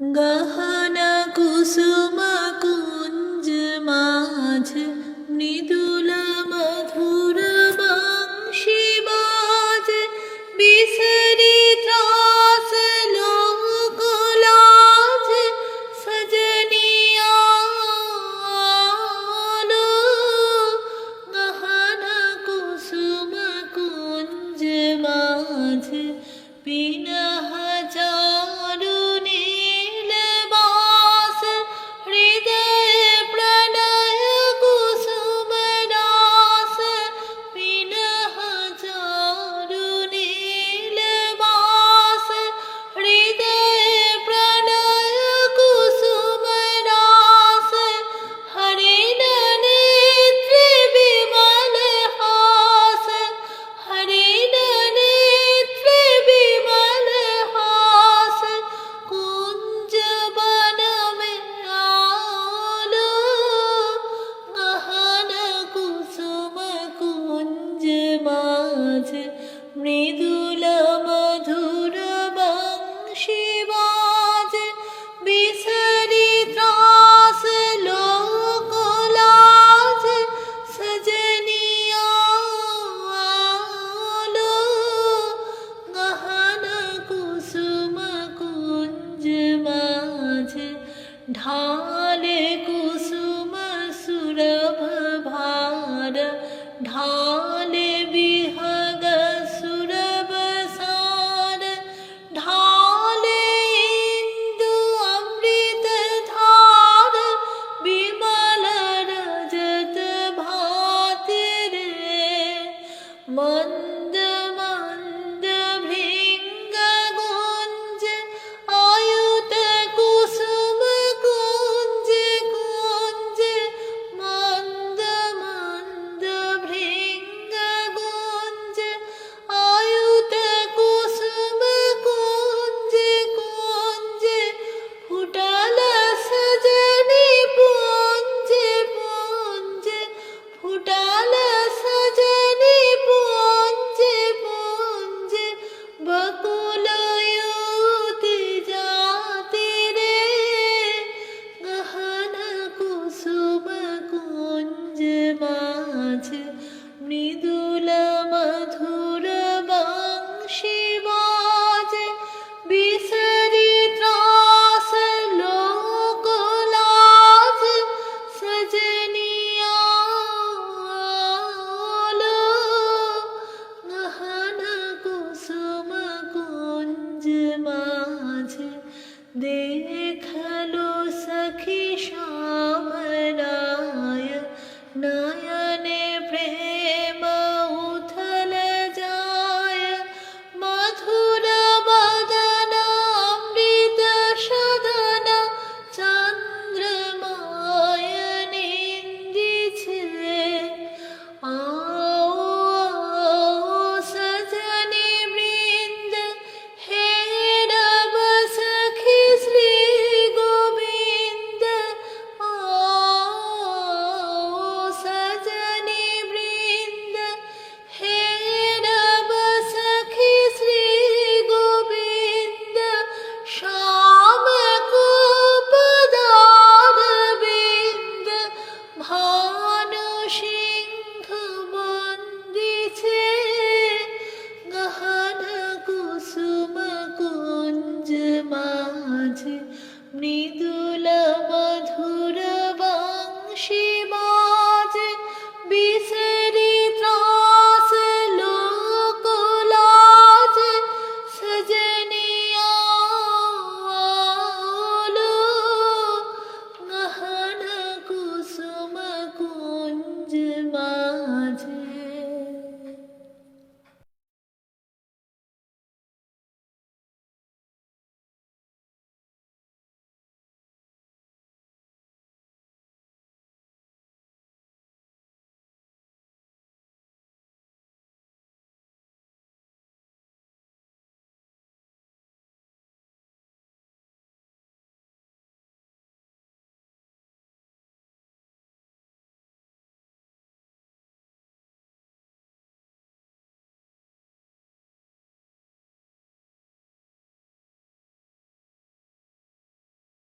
গহনা কুসুমা কুঞ্জ মাঝ, মৃদুল মধুর বংশী বাজ। বিসরি ত্রাস লোকলাজ সজনিয়া গহনা কুসুম কুঞ্জ মাঝ, বিনহা değil.